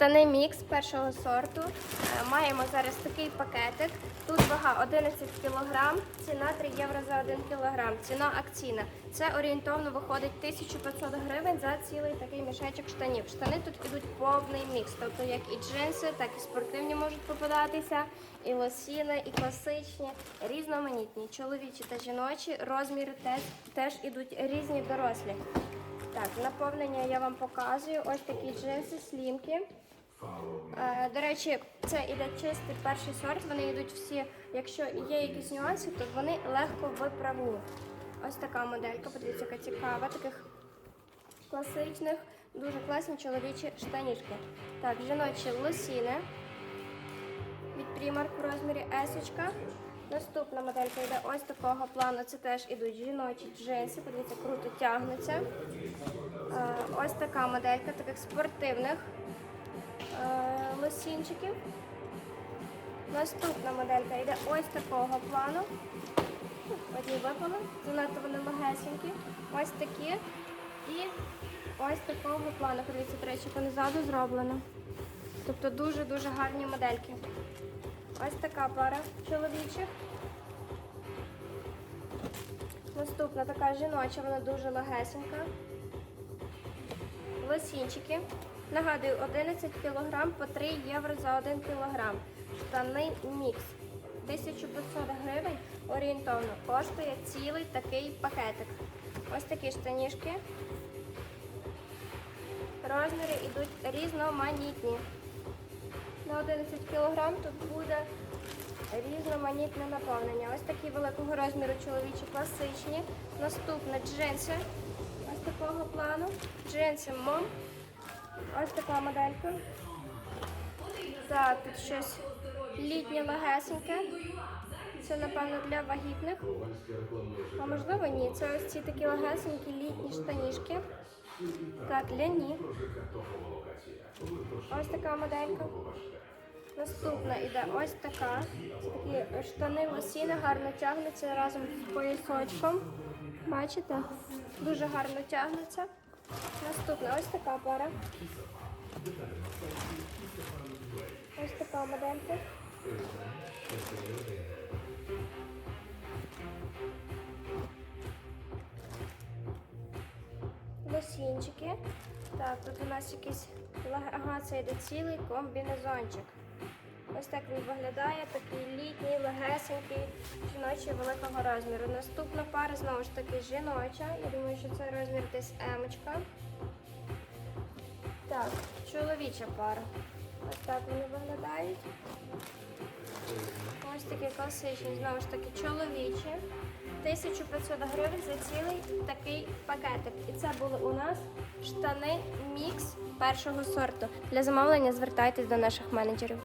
Штани мікс першого сорту. Е, Маємо зараз такий пакетик. Тут вага 11 кг, ціна 3 євро за 1 кг. Ціна акційна. Це орієнтовно виходить 1500 гривень за цілий такий мішечок штанів. Штани тут ідуть повний мікс, тобто як і джинси, так і спортивні можуть попадатися, і лосіни, і класичні, різноманітні, чоловічі та жіночі. Розміри теж, теж ідуть різні дорослі. Так, наповнення я вам показую. Ось такі джинси, слімки. Е, До речі, це іде чистий перший сорт. Вони йдуть всі. Якщо є якісь нюанси, то вони легко виправні. Ось така моделька, подивіться, яка цікава, таких класичних, дуже класні чоловічі штанішки. Так, жіночі лосіни від Primark в розмірі S. Наступна моделька йде ось такого плану. Це теж ідуть жіночі джинси. Подивіться, круто тягнуться. Е, Ось така моделька таких спортивних лосінчиків. Наступна моделька йде ось такого плану. Одні випали, занадто вони легесенькі. Ось такі. І ось такого плану. Подивіться, речі, понизаду зроблено. Тобто дуже-дуже гарні модельки. Ось така пара чоловічих. Наступна така жіноча, вона дуже легесенька. Лосінчики. Нагадую, 11 кг по 3 євро за 1 кг. Штани мікс. 1500 гривень орієнтовно коштує цілий такий пакетик. Ось такі штанішки. Розміри йдуть різноманітні. На 11 кг тут буде різноманітне наповнення. Ось такі великого розміру чоловічі класичні. Наступне джинси. Ось такого плану. Джинси мом. Ось така моделька. Так, тут щось літнє легесеньке. Це, напевно, для вагітних. А можливо, ні. Це ось ці такі легесенькі літні штанішки. Так, ляні. Ось така моделька. Наступна іде ось така. Це такі штани лосіни гарно тягнуться разом з поясочком. Бачите? Дуже гарно тягнуться. Наступна ось така пара. Ось така моделька. Лосінчики. Так, тут у нас якийсь ага, це йде цілий комбінезончик. Ось так він виглядає, такий літній, легесенький, жіночий великого розміру. Наступна пара знову ж таки жіноча. Я думаю, що це розмір десь емочка. Так, чоловіча пара. Ось так вони виглядають. Ось такі класичні, знову ж таки, чоловічі. 1500 гривень за цілий такий пакетик. І це були у нас штани мікс першого сорту. Для замовлення звертайтесь до наших менеджерів.